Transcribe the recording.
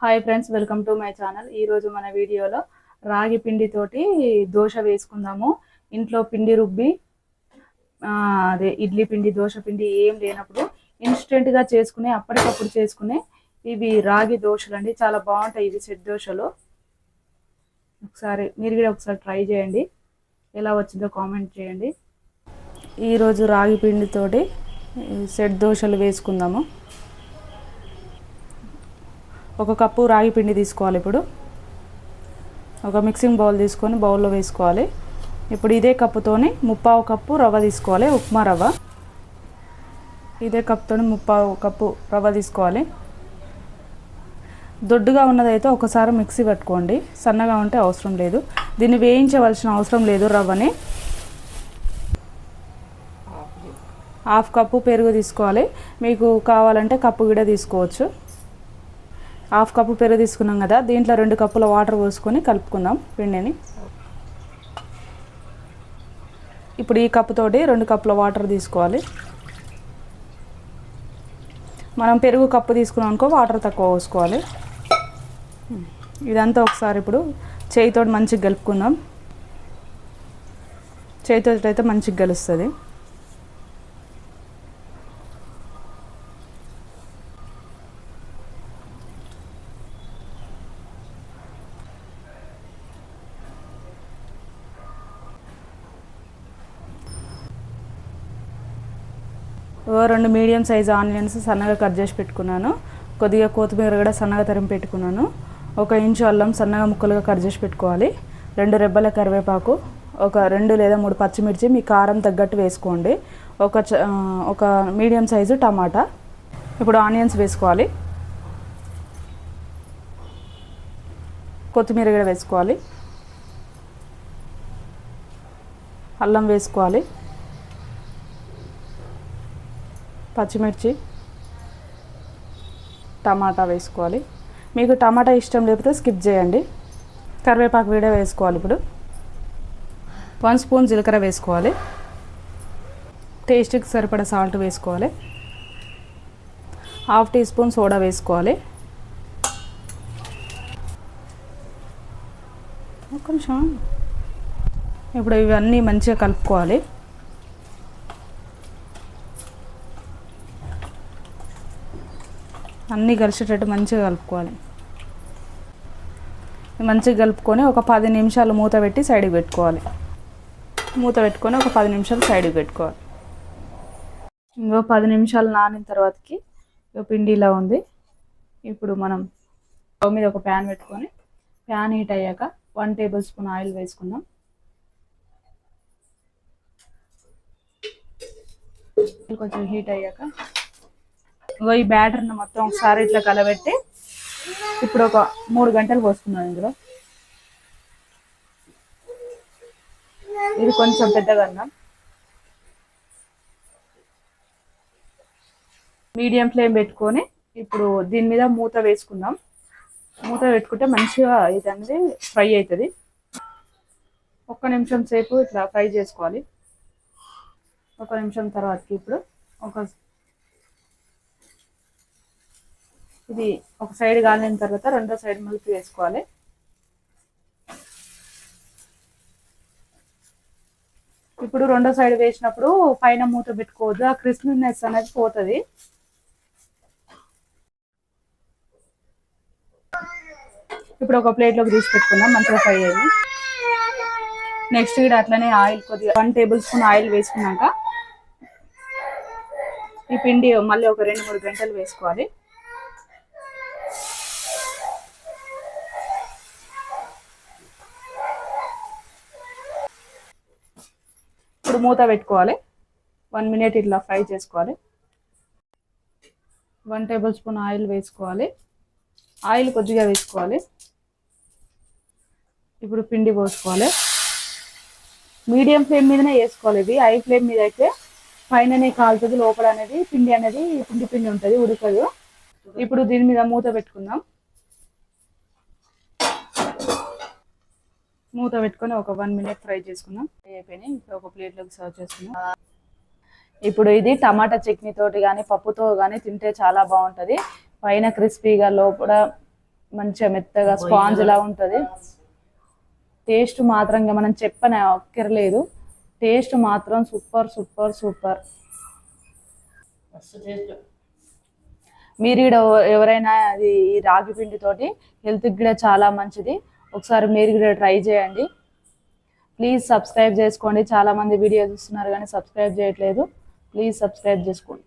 Hi friends welcome to my channel. ఈరోజు మన వీడియోలో రాగి పిండితోటి దోశ వేసుకుందాము. ఇంట్లో పిండి రుబ్బి అదే ఇడ్లీ పిండి దోశ పిండి ఏం లేనప్పుడు ఇన్స్టెంట్గా చేసుకునే అప్పటికప్పుడు చేసుకునే ఇవి రాగి దోశలు అండి. చాలా బాగుంటాయి ఇవి సెట్ దోశలు. ఒకసారి మీరు కూడా ఒకసారి ట్రై చేయండి. ఎలా వచ్చిందో కామెంట్ చేయండి. ఈరోజు రాగి పిండితోటి సెట్ దోశలు వేసుకుందాము. ఒక కప్పు రాగి పిండి తీసుకోవాలి ఇప్పుడు. ఒక మిక్సింగ్ బౌల్ తీసుకొని బౌల్లో వేసుకోవాలి. ఇప్పుడు ఇదే కప్పుతోని ముప్పావు కప్పు రవ్వ తీసుకోవాలి ఉప్మా రవ్వ. ఇదే కప్పుతోని ముప్పావు కప్పు రవ్వ తీసుకోవాలి. దొడ్డుగా ఉన్నదైతే ఒకసారి మిక్సీ పెట్టుకోండి. సన్నగా ఉంటే అవసరం లేదు. దీన్ని వేయించవలసిన అవసరం లేదు రవ్వని. హాఫ్ కప్పు పెరుగు తీసుకోవాలి. మీకు కావాలంటే కప్పు కూడా తీసుకోవచ్చు. హాఫ్ కప్పు పెరుగు తీసుకున్నాం కదా దీంట్లో రెండు కప్పుల వాటర్ పోసుకొని కలుపుకుందాం పిండిని. ఇప్పుడు ఈ కప్పుతోటి రెండు కప్పుల వాటర్ తీసుకోవాలి. మనం పెరుగు కప్పు తీసుకున్నాం అనుకో వాటర్ తక్కువ పోసుకోవాలి. ఇదంతా ఒకసారి ఇప్పుడు చేయితో మంచిగా కలుపుకుందాం. చేతితో అయితే మంచిగా కలుస్తుంది రెండు మీడియం సైజు ఆనియన్స్ సన్నగా కట్ చేసి పెట్టుకున్నాను. కొద్దిగా కొత్తిమీర కూడా సన్నగా తరిమి పెట్టుకున్నాను. ఒక ఇంచు అల్లం సన్నగా ముక్కలుగా కట్ చేసి పెట్టుకోవాలి. రెండు రెబ్బల కరివేపాకు ఒక రెండు లేదా మూడు పచ్చిమిర్చి మీ కారం తగ్గట్టు వేసుకోండి. ఒక చ- ఒక మీడియం సైజు టమాటా. ఇప్పుడు ఆనియన్స్ వేసుకోవాలి. కొత్తిమీర కూడా వేసుకోవాలి. అల్లం వేసుకోవాలి. పచ్చిమిర్చి టమాటా వేసుకోవాలి. మీకు టమాటా ఇష్టం లేకపోతే స్కిప్ చేయండి. కరివేపాకు వీడే వేసుకోవాలి ఇప్పుడు. వన్ స్పూన్ జీలకర్ర వేసుకోవాలి. టేస్ట్కి సరిపడా సాల్ట్ వేసుకోవాలి. హాఫ్ టీ స్పూన్ సోడా వేసుకోవాలి. ఒక నిమిషం. ఇప్పుడు ఇవన్నీ మంచిగా కలుపుకోవాలి. అన్నీ కలిసేటట్టు మంచిగా కలుపుకోవాలి. మంచిగా కలుపుకొని ఒక పది నిమిషాలు మూత పెట్టి సైడ్కి పెట్టుకోవాలి. మూత పెట్టుకొని ఒక పది నిమిషాలు సైడ్కి పెట్టుకోవాలి. ఇంకో పది నిమిషాలు నానిన తర్వాతకి ఇక పిండి ఇలా ఉంది. ఇప్పుడు మనం స్టవ్ మీద ఒక ప్యాన్ పెట్టుకొని ప్యాన్ హీట్ అయ్యాక వన్ టేబుల్ స్పూన్ ఆయిల్ వేసుకుందాం. కొంచెం హీట్ అయ్యాక ఇగో ఈ బ్యాటర్ని మొత్తం ఒకసారి ఇట్లా కలబెట్టి ఇప్పుడు ఒక మూడు గంటలు పోసుకున్నాను ఇందులో. ఇది కొంచెం పెద్దగా అన్నాం. మీడియం ఫ్లేమ్ పెట్టుకొని ఇప్పుడు దీని మీద మూత వేసుకుందాం. మూత పెట్టుకుంటే మంచిగా ఇది అనేది ఫ్రై అవుతుంది. ఒక్క నిమిషం సేపు ఇట్లా ఫ్రై చేసుకోవాలి. ఒక నిమిషం తర్వాతకి ఇప్పుడు ఒక ఇది ఒక సైడ్ కాలిన తర్వాత రెండో సైడ్ మలుపు వేసుకోవాలి. ఇప్పుడు రెండో సైడ్ వేసినప్పుడు పైన మూత పెట్టుకోవద్దు. ఆ క్రిస్పీనెస్ అనేది పోతుంది. ఇప్పుడు ఒక ప్లేట్లోకి తీసి పెట్టుకుందాం. మంచిగా ఫ్రై అయ్యి నెక్స్ట్ ఇక్కడ అట్లనే ఆయిల్ కొద్దిగా వన్ టేబుల్ స్పూన్ ఆయిల్ వేసుకున్నాక ఈ పిండి మళ్ళీ ఒక రెండు మూడు గంటలు వేసుకోవాలి. ఇప్పుడు మూత పెట్టుకోవాలి. వన్ మినిట్ ఇట్లా ఫ్రై చేసుకోవాలి. వన్ టేబుల్ స్పూన్ ఆయిల్ వేసుకోవాలి. ఆయిల్ కొద్దిగా వేసుకోవాలి. ఇప్పుడు పిండి పోసుకోవాలి. మీడియం ఫ్లేమ్ మీదనే వేసుకోవాలి. ఇది హై ఫ్లేమ్ మీద అయితే పైననే కాలుతుంది. లోపల అనేది పిండి అనేది పిండి పిండి ఉంటుంది ఉడకదు. ఇప్పుడు దీని మీద మూత పెట్టుకుందాం. మూత పెట్టుకొని ఒక వన్ మినిట్ ఫ్రై చేసుకుందాం. ఫ్రై అయిపోయినాయి. ఇప్పుడు ఒక ప్లేట్లోకి సర్వ్ చేసుకుందాం. ఇప్పుడు ఇది టమాటా చట్నీ తోటి కానీ పప్పుతో కానీ తింటే చాలా బాగుంటుంది. పైన క్రిస్పీగా లోపల మంచిగా మెత్తగా స్పాంజ్ లా ఉంటుంది. టేస్ట్ మాత్రం ఇంకా మనం చెప్పని అక్కర్లేదు. టేస్ట్ మాత్రం సూపర్ సూపర్ సూపర్. మీరు కూడా ఎవరైనా అది ఈ రాగి పిండి తోటి హెల్త్కి కూడా చాలా మంచిది. ఒకసారి మీరు కూడా ట్రై చేయండి. ప్లీజ్ సబ్స్క్రైబ్ చేసుకోండి. చాలా మంది వీడియో చూస్తున్నారు కానీ సబ్స్క్రైబ్ చేయట్లేదు. ప్లీజ్ సబ్స్క్రైబ్ చేసుకోండి.